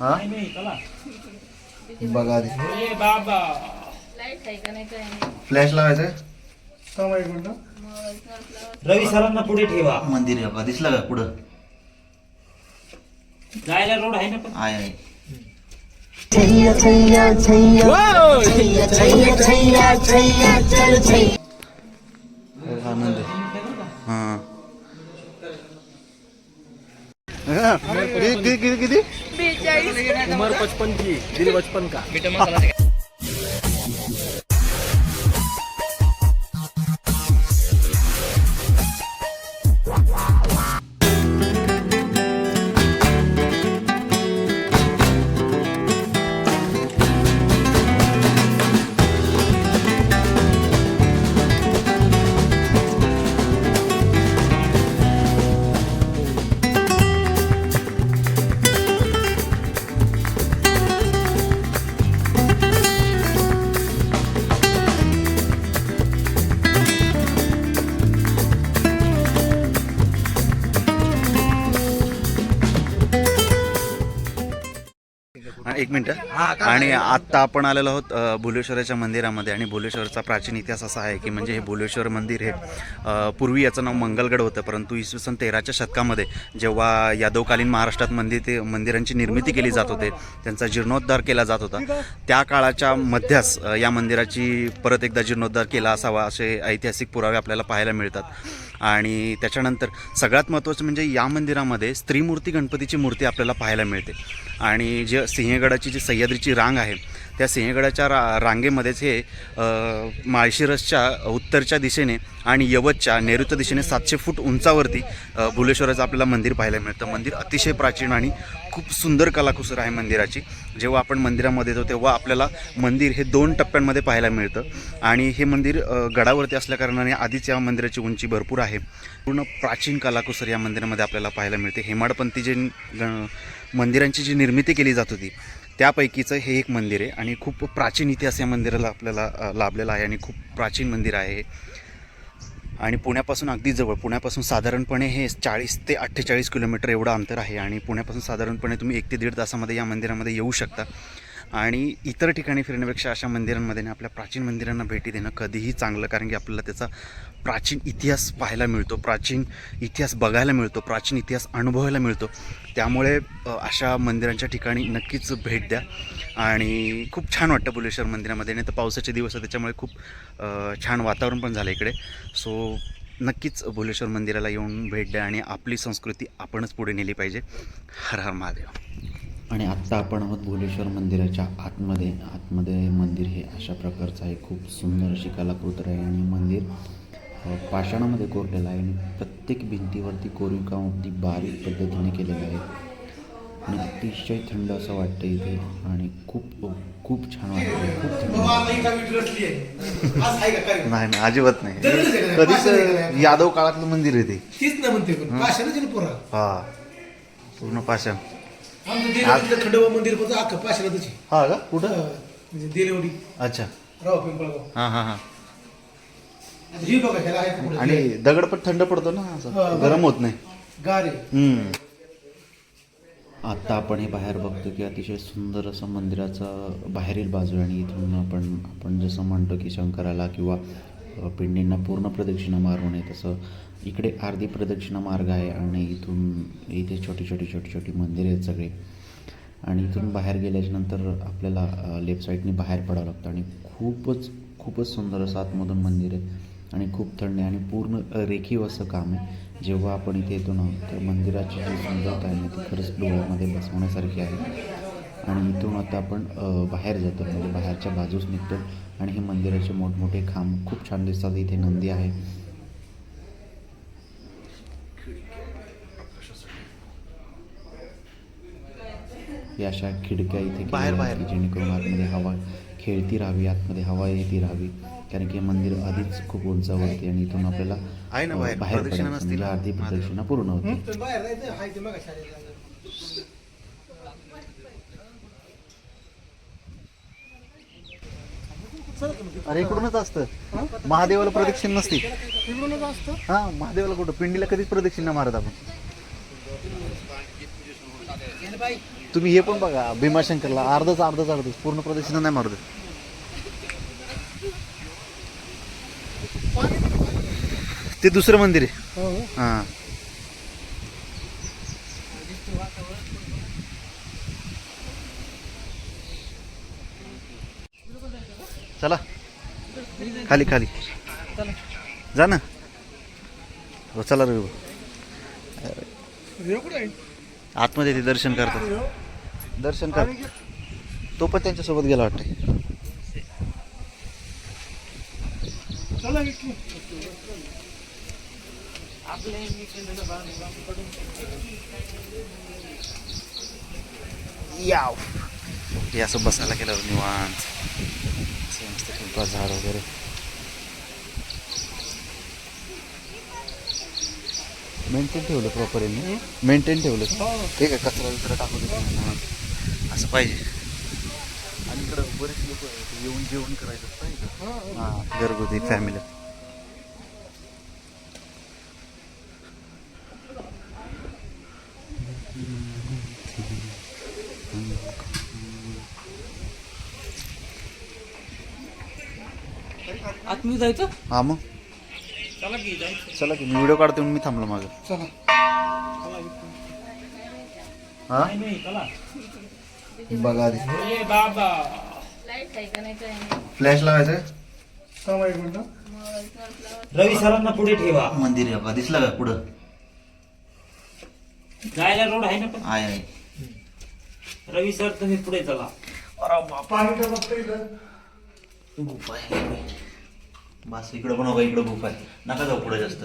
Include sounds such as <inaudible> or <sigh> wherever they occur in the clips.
हा? बघा आधी. फ्लॅश लावायचं? रवी सरांना पुढे ठेवा. मंदिर आहे बघा दिसलं का पुढं? जायला रोड आहे ना पण. आहे आहे. हा मंदिर हा हा. किती किती किती किती? उमर पचपन की दिल बचपन का? <laughs> एक मिनिट. आणि आत्ता आपण आलेलो आहोत भुलेश्वराच्या मंदिरामध्ये. आणि भुलेश्वरचा प्राचीन इतिहास असा आहे की म्हणजे हे भुलेश्वर मंदिर हे पूर्वी याचं नाव मंगलगड होतं. परंतु इसवी सन तेराच्या शतकामध्ये जेव्हा यादवकालीन महाराष्ट्रात मंदिर ते मंदिरांची निर्मिती केली जात होते त्यांचा जीर्णोद्धार केला जात होता. त्या काळाच्या मध्यास या मंदिराची परत एकदा जीर्णोद्धार केला असावा असे ऐतिहासिक पुरावे आपल्याला पाहायला मिळतात. आणि त्याच्यानंतर सगळ्यात महत्त्वाचं म्हणजे या मंदिरामध्ये स्त्रीमूर्ती गणपतीची मूर्ती आपल्याला पाहायला मिळते. आणि जे सिंहगडाची जी सह्याद्रीची रांग आहे त्या सिंहगडाच्या रा रांगेमध्येच हे माळशिरसच्या उत्तरच्या दिशेने आणि यवतच्या नैऋत्य दिशेने सातशे फूट उंचावरती भुलेश्वराचं आपल्याला मंदिर पाहायला मिळतं. मंदिर अतिशय प्राचीन आणि खूप सुंदर कलाकुसर आहे मंदिराची. जेव्हा आपण मंदिरामध्ये येतो तेव्हा आपल्याला मंदिर हे दोन टप्प्यांमध्ये पाहायला मिळतं. आणि हे मंदिर गडावरती असल्याकारणाने आधीच या मंदिराची उंची भरपूर आहे. पूर्ण प्राचीन कलाकुसर या मंदिरामध्ये आपल्याला पाहायला मिळते. हेमाडपंथी जे मंदिरांची जी निर्मिती केली जात होती त्यापैकीचं हे एक मंदिर आहे आणि खूप प्राचीन इतिहास या मंदिराला आपल्याला लाभलेला आहे आणि खूप प्राचीन मंदिर आहे आणि पुण्यापासून अगदी जवळ पुण्यापासून साधारणपणे हे चाळीस ते अठ्ठेचाळीस किलोमीटर एवढं अंतर आहे आणि पुण्यापासून साधारणपणे तुम्ही एक ते दीड तासामध्ये या मंदिरामध्ये येऊ शकता. आणि इतर ठिकाणी फिरण्यापेक्षा अशा मंदिरांमध्ये आपल्या प्राचीन मंदिरांना भेटी देणं कधीही चांगलं कारण की आपल्याला त्याचा प्राचीन इतिहास पाहायला मिळतो प्राचीन इतिहास बघायला मिळतो प्राचीन इतिहास अनुभवायला मिळतो. त्यामुळे अशा मंदिरांच्या ठिकाणी नक्कीच भेट द्या. आणि खूप छान वाटतं बुलेश्वर मंदिरामध्ये नाही तर पावसाचे दिवस आहे त्याच्यामुळे खूप छान वातावरण पण झालं इकडे. सो नक्कीच भुलेश्वर मंदिराला येऊन भेट द्या आणि आपली संस्कृती आपणच पुढे नेली पाहिजे. हर हर महादेव. आणि आत्ता आपण आहोत भुलेश्वर मंदिराच्या आतमध्ये. आतमध्ये मंदिर हे अशा प्रकारचं आहे. खूप सुंदर अशी कलाकृती आहे आणि मंदिर पाषाणामध्ये कोरलेलं आहे आणि प्रत्येक भिंतीवरती कोरीव काम अगदी बारीक पद्धतीने केलेलं आहे. आणि अतिशय थंड असं वाटतं इथे आणि खूप खूप छान वाटतं खूप नाही नाही अजिबात नाही. कधीच यादव काळातलं मंदिर आहे ते. तीच ना म्हणते पण. पाषाणाची ना पोरा. हा. पूर्ण पाषाण. आमचं खंडोबा मंदिर पण अख्खं आहे. हा का? कुठं? म्हणजे दिलेवडी. अच्छा. राव पिंपळगाव. हां हां हां. आता ही बघा ह्याला आहे का पुढे? आणि दगड पण थंड पडतो ना हा, असं बरोबर. गरम होत नाही. गार. आहे हम्म. आत्ता आपण हे बाहेर बघतो की अतिशय सुंदर असं मंदिराचं बाहेरील बाजू आणि इथून आपण आपण जसं म्हणतो की शंकराला किंवा पिंडींना पूर्ण प्रदक्षिणा मारू नये तसं इकडे अर्धी प्रदक्षिणा मार्ग आहे आणि इथून इथे छोटी छोटी छोटी छोटी मंदिरे आहेत सगळे. आणि इथून बाहेर गेल्याच्यानंतर आपल्याला लेफ्ट साईडनी बाहेर पडावं लागतं. आणि खूपच खूपच सुंदर असं आतमधून मंदिर आहे. आणि खूप थंड आहे आणि पूर्ण रेखीव असं काम आहे. जेव्हा आपण इथे येतो ना तर मंदिराची जी सुंदरता आहे ना ती खरंच डोळ्यामध्ये बसवण्यासारखी आहे. आणि इथून आता आपण बाहेर जातो म्हणजे बाहेरच्या बाजूस निघतो आणि हे मंदिराचे मोठमोठे खांब खूप छान दिसतात इथे नंदी आहे या अशा खिडक्या इथे बाहेर- बाहेर. जेणेकरून आतमध्ये हवा खेळती राहावी आतमध्ये हवा येती राहावी कारण की हे मंदिर आधीच खूप उंचावरती आणि इथून आपल्याला बाहेर. पडायचं म्हणजे? अर्धी. प्रदक्षिणा पूर्ण होती पण बाहेर जायचं हाय ते बघा शाळेत अरे इकडूनच असतं. महादेवाला प्रदक्षिण नसते. हा महादेवाला कुठं? पिंडीला कधीच प्रदक्षिण मारत आपण. तुम्ही हे पण बघा भीमाशंकरला अर्धच अर्धच अर्धच पूर्ण प्रदक्षिणा नाही मारत ते दुसरं मंदिर आहे. हां. चला. खाली खाली. जा ना. हो चला रे आतमध्ये ते दर्शन करतात. दर्शन कर. तो पण त्यांच्यासोबत गेला वाटतं याव. असं बसायला गेलं निवांत. असं मस्त पिंपळा झाड वगैरे मेंटेन ठेवलं प्रॉपर यांनी मेंटेन ठेवलं. ठीक आहे कचरा बिचरा टाकू देतो असं पाहिजे. आणि इकडं बरेच लोक येऊन जेवण करायचं पाहिजे हां. घरगुती फॅमिली आतमध्ये जायचं? हा मग. चला की जायचं. चला की मी व्हिडिओ काढते म्हणून मी थांबलो माझं हा? नाही नाही चला. बघा आधी. ए बाबा. लाइट आहे का नाही काय नाही फ्लॅश लावायचं फ्लावर रवी सरांना पुढे ठेवा. मंदिर आहे बघा दिसलं का पुढं? जायला रोड आहे ना पण? आहे आहे. रवी सर तुम्ही पुढे चला. गुफा आहे बस इकडं पण बघा इकडं गुफा आहे. नका जाऊ पुढे जास्त.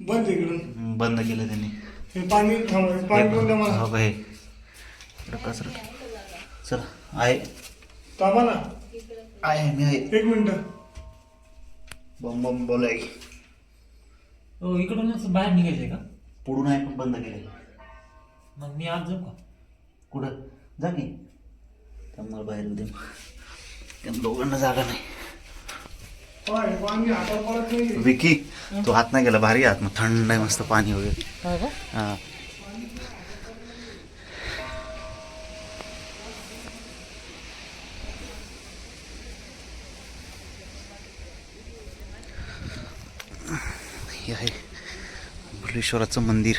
बंद इकडून. हम्म, बंद केलं त्यांनी. हे पाणी थांबव पाणी पण द्या मला. हो का हे. इकडं कचरा चला आहे. थांबा ना. आहे मी आहे. एक मिनिट. बम बम बोलाय हो इकडूनच बाहेर निघायचंय का? पुढून आहे पण बंद केलंय. मग मी आज जाऊ का? कुठं? जा की. त्यामुळे बाहेर दे. त्या दोघांना जागा नाही पाय, पाणी हातात पडत नाही विकी तो हात नाही गेला भारी आहे आत मग थंड आहे मस्त पाणी वगैरे हा हे. आहे भुलेश्वराचं मंदिर.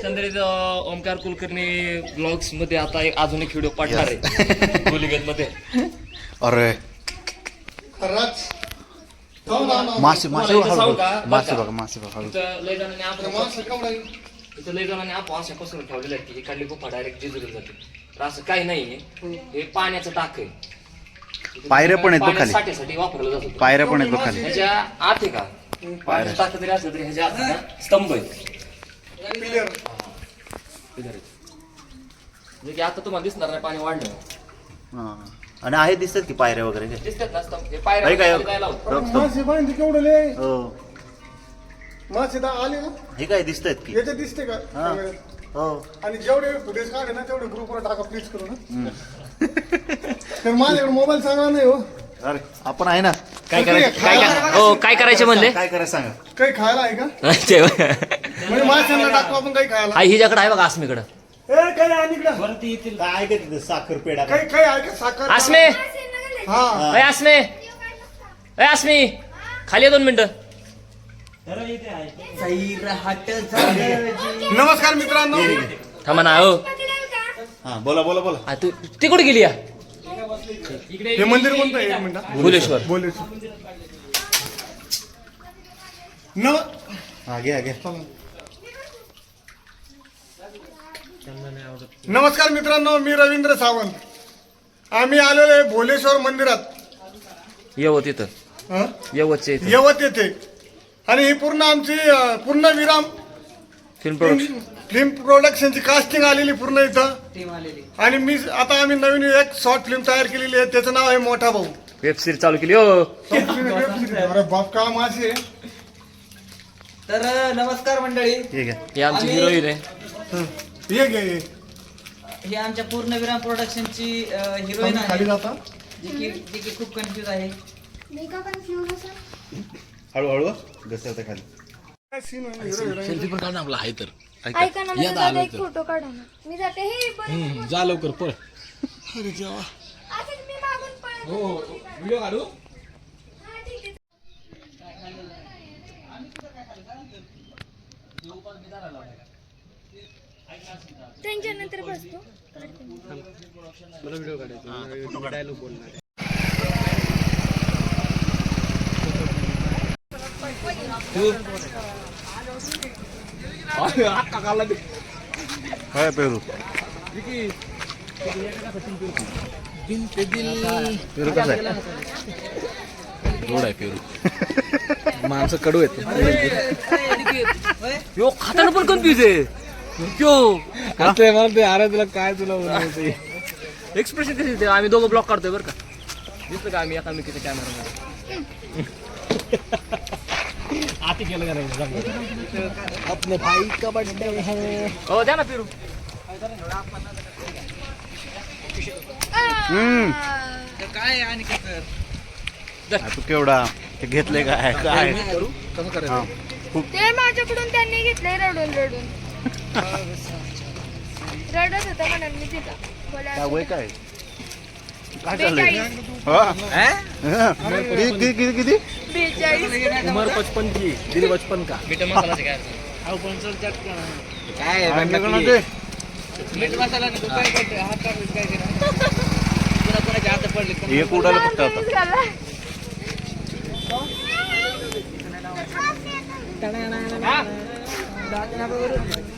एकंदरीत अं, ओमकार कुलकर्णी ब्लॉग्समध्ये आता एक अजून एक व्हिडिओ पाठणार आहे. गोलीगत मध्ये अरे. खरंच. थांब ना, ना. मासे मासे बघा? हळू. मासे बघा. मासे बघा हळू. इथं लय जणांनी आपण आहे? इथं लय जणांनी आपण अशा पसरून ठेवलेल्या आहेत की इकडली गुफा डायरेक्ट जिजूला जाते. तर असं काही नाहीये हे पाण्याचं टाक आहे. पायऱ्या पण आहेत बघ खाली. साठ्यासाठी वापरलं जात. पायऱ्या पण आहेत बघ खाली ह्याच्या आत आहे का? पाण्याचं टाक जरी असलं तरी ह्याच्या आत आहे ना, स्तंभ आहेत. पिलर आहेत. म्हणजे की आता तुम्हाला दिसणार नाही पाणी वाढलं. हा. आणि आहे दिसतात की पायऱ्या वगैरे? काय दिसतात ना स्तंभ हे पायऱ्या काय खाली. रक्त. मासे केवढं लय. हो. मासे दा आले ना. हे काय दिसत आहेत की? याच्यात दिसते का? हा. हो. आणि जेवढे फुटेज काढे ना तेवढे ग्रुपवर टाका प्लीज करू ना. तर माझ्याकडे मोबाईल चांगला नाही हो. अरे आपण आहे ना. काय करायचं? काय काय हो काय करायचे म्हणले? काय करायचं सांगा? काही खायला आहे का? <laughs> म्हणजे टाकू आपण काही खायला. हिच्याकडे आहे बघा आसमीकडं ए काही आहे इकडं वरती येतील. काय काय तिथं? साखर पेडा काही काही आहे का साखर आसमे हा. अय आसमे अय आसमी खाली ये दोन मिनिटं. तर इथे आहे. नमस्कार मित्रांनो. थांबा ना हो. हा बोला बोला बोला. आ, तू ती कुठे गेली या? हे मंदिर कोणतं आहे? एक मिनिट भुलेश्वर बोले हा घ्या घ्या नमस्कार मित्रांनो मी रवींद्र सावंत. आम्ही आलेलो आहे भोलेश्वर मंदिरात. येवत इथं हं? इथं. यवत येथे. आणि ही पूर्ण आमची पूर्ण विराम. फिल्म प्रोडक्शन फिल्म प्रोडक्शनची कास्टिंग आलेली पूर्ण इथं. आणि मी आता आम्ही नवीन एक शॉर्ट फिल्म तयार केलेली आहे. त्याचं नाव आहे मोठा भाऊ. वेब सिरीज चालू केली हो. <laughs> अरे बाप का माझे तर नमस्कार मंडळी. ठीक आहे. ही आमची हिरोईन आहे. ये घे. ये. ही आमच्या पूर्ण विराम प्रोडक्शनची हिरोईन खाली आहे. जाता. जी की जी की खूप कन्फ्युज आहे. मी का कन्फ्युज असा हळूहळू घसरते खाली. काय आहे? हिरोईन. ऐका. ना माझा दादा एक फोटो काढा ना. मी जाते हे जा लवकर पळ. अरे देवा. असंच मी मागून पळत. हो व्हिडिओ काढू? हा, ठीक आहे. त्यांच्या नंतर बसतो मला व्हिडिओ काढायचा डायलॉग बोलणार अक्का काढला ते काय पेरू पेरू कसं आहे गोड आहे पेरू माणसं कडू आहेत यो खाताना पण कन्फ्युज आहे यो कसं मला ते अरे तुला काय तुला बोलायचं एक्सप्रेशन कसे ते आम्ही दोघं ब्लॉक काढतोय बरं का? दिसतं का आम्ही एकामेकीच्या कॅमेरा <laughs> आती केलं का नाही? आपले भाई का बर्थडे है? हो द्या ना फिरू. काय आणि तू केवढा ते घेतले काय? काय? हा. ते माझ्याकडून त्यांनी घेतलंय रडून रडून. रडत होता म्हणून मी तिला काय वय काय? काय चाललंय? बेचाळीस. हा? हा. किती किती किती किती? बेचाळीस. उमर पचपन की दिल बचपन का? मीठ मसालाचे काय? काय आणलं का? ना ते? एक उडालं फक्त आता.